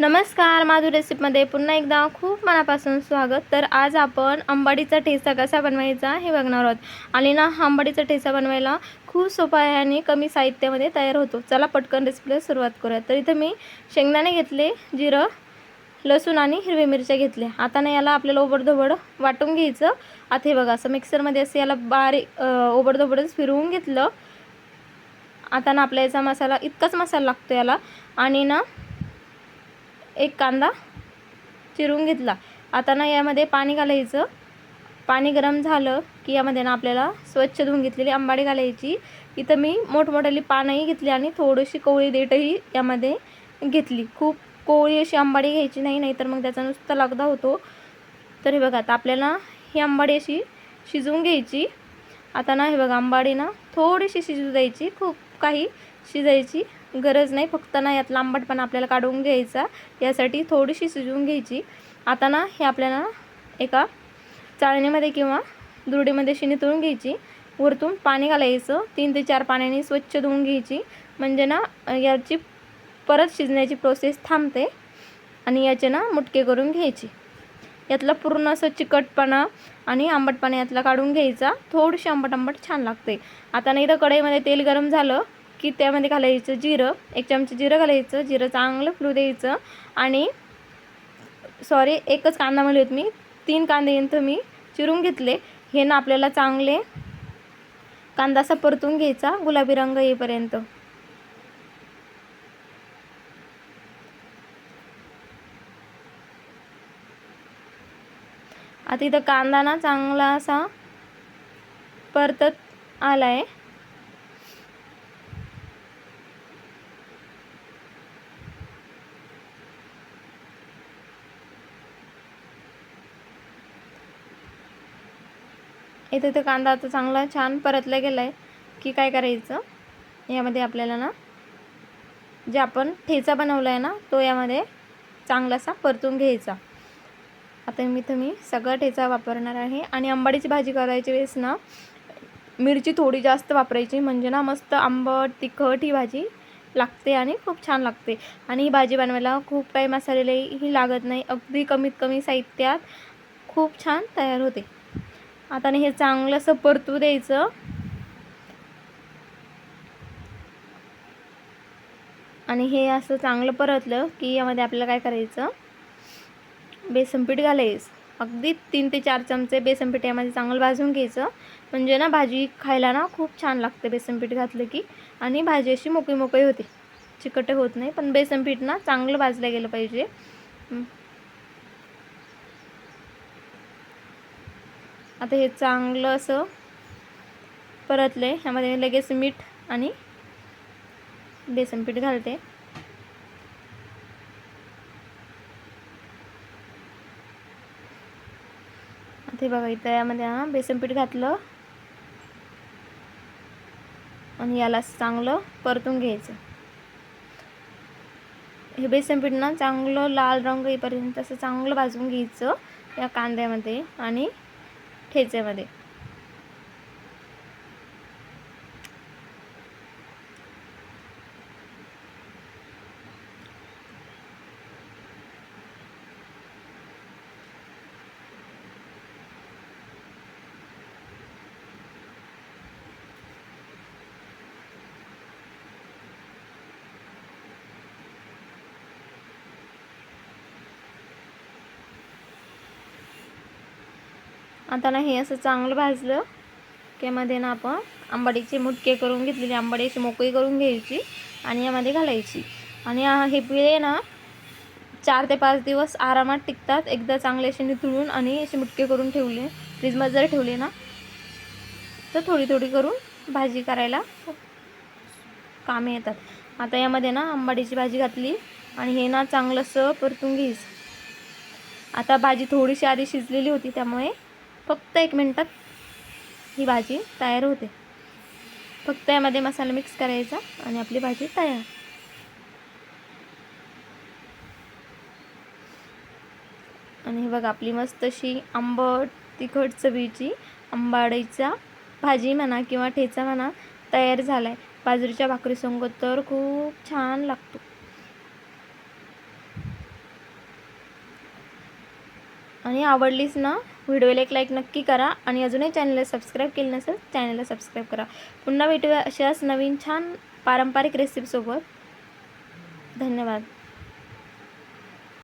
नमस्कार माधू रेसिपीमध्ये पुन्हा एकदा खूप मनापासून स्वागत. तर आज आपण आंबाडीचा ठेचा कसा बनवायचा हे बघणार आहोत. आणि ना अंबाडीचा आंबाडीचा ठेचा बनवायला खूप सोपा आहे आणि कमी साहित्यामध्ये तयार होतो. चला पटकन रेसिपीला सुरुवात करूया. तर इथं मी शेंगदाणे घेतले जिरं लसूण आणि हिरवी मिरच्या घेतल्या. आता ना याला आपल्याला ओबडधोबड वाटून घ्यायचं. आता हे बघा असं मिक्सरमध्ये असं याला बारीक ओबडधोबडच फिरवून घेतलं. आता ना आपल्या याचा मसाला इतकाच मसाला लागतो याला. आणि ना एक कांदा चिरून घेतला. आता ना यामध्ये पाणी घालायचं. पाणी गरम झालं की यामध्ये ना आपल्याला स्वच्छ धुवून घेतलेली आंबाडी घालायची. इथं मी मोठमोठ्याली पानंही घेतली आणि थोडीशी कोवळी देठही यामध्ये घेतली. खूप कोवळी अशी आंबाडी घ्यायची नाही नाहीतर मग त्याचा नुसता लगदा होतो. तर हे बघा आता आपल्याला ही आंबाडी अशी शिजवून घ्यायची. आता ना हे बघा आंबाडी ना थोडीशी शिजू द्यायची. खूप काही शिजायची. गरज नाही. फक्त ना यात आंबटपणा आपल्याला काढून घ्यायचा. यासाठी थोडीशी शिजवून घ्यायची. आता ना हे आपल्याला एका चाळणीमध्ये किंवा दुरडीमध्ये शिनी तळून घ्यायची. वरतून पाणी घालायचं. तीन ते चार पाण्याने स्वच्छ धुवून घ्यायची. म्हणजे ना याची परत शिजण्याची प्रोसेस थांबते आणि याचे ना मुटके करून घ्यायची. यातला पूर्ण असं चिकटपणा आणि आंबटपणा यातला काढून घ्यायचा. थोडीशी आंबट आंबट छान लागते. आता नाही तर कढईमध्ये तेल गरम झालं. की त्यामध्ये घालायचं जिरं एक चमचे जिरं घालायचं जिरं चांगलं फुलू द्यायचं आणि सॉरी एकच कांदा म्हणले होते मी तीन कांदे इथं मी चिरून घेतले. हे ना आपल्याला चांगले कांदा असा परतून घ्यायचा गुलाबी रंग येईपर्यंत. आता इथं कांदा ना चांगला असा परतत आला आहे इथे तर कांदा आता चांगला छान परतला गेला आहे की काय करायचं? यामध्ये आपल्याला ना जे आपण ठेचा बनवला आहे ना तो यामध्ये चांगलासा परतून घ्यायचा. आता मी तुम्ही सगळा ठेचा वापरणार आहे. आणि आंबाडीची भाजी करायची वेळेस ना मिरची थोडी जास्त वापरायची. म्हणजे ना मस्त आंबट तिखट ही भाजी लागते आणि खूप छान लागते. आणि ही भाजी बनवायला खूप काही मसालेही लागत नाही. अगदी कमीत कमी साहित्यात खूप छान तयार होते. आता हे चांगलं असं परतू द्यायचं. आणि हे असं चांगलं परतलं की यामध्ये आपल्याला काय करायचं? बेसनपीठ घालायचं. अगदी तीन ते चार चमचे बेसनपीठ यामध्ये चांगलं भाजून घ्यायचं. म्हणजे ना भाजी खायला ना खूप छान लागते बेसनपीठ घातलं की. आणि भाजी अशी मोकळी मोकळी होते. चिकट होत नाही पण बेसनपीठ ना चांगलं भाजलं गेलं पाहिजे. आता हे चांगलं असं परतलं आहे ह्यामध्ये लगेच मीठ आणि बेसन पीठ घालते. आता हे बघा इथं यामध्ये हा बेसन पीठ घातलं. आणि याला चांगलं परतून घ्यायचं. हे बेसन पीठ ना चांगलं लाल रंग येईपर्यंत असं चांगलं भाजून घ्यायचं या कांद्यामध्ये. आणि ठेच्यामध्ये आता ना हे असं चांगलं भाजलं. की यामध्ये ना आपण आंबाडीचे मुटके करून घेतलेली म्हणजे आंबाडीची अशी मोकळी करून घ्यायची आणि यामध्ये घालायची. आणि हे पिळे ना चार ते पाच दिवस आरामात टिकतात. एकदा चांगले असे निथळून आणि असे मुटके करून ठेवले. फ्रीजमध्ये जर ठेवले ना तर थोडी थोडी करून भाजी करायला कामे येतात. आता यामध्ये ना आंबाडीची भाजी घातली आणि हे ना चांगलंसं परतून घ्यायचं. आता भाजी थोडीशी आधी शिजलेली होती त्यामुळे फक्त एक मिनटात ही भाजी तयार होते. फक्त यामध्ये मसाला मिक्स करायचा आणि आपली भाजी तयार. आणि हे बघा आपली मस्त अशी आंबट तिखट चवीची आंबाडीचा भाजी म्हणा किंवा ठेचा म्हणा तयार झाला आहे बाजरीच्या भाकरीसंग तर खूप छान लागतो. आणि आवडलीच ना व्हिडिओला एक लाईक नक्की करा आणि अजूनही चॅनलला सबस्क्राईब केलं नसेल चॅनलला सबस्क्राईब करा. पुन्हा भेटूया अशाच नवीन छान पारंपरिक रेसिपीसोबत धन्यवाद.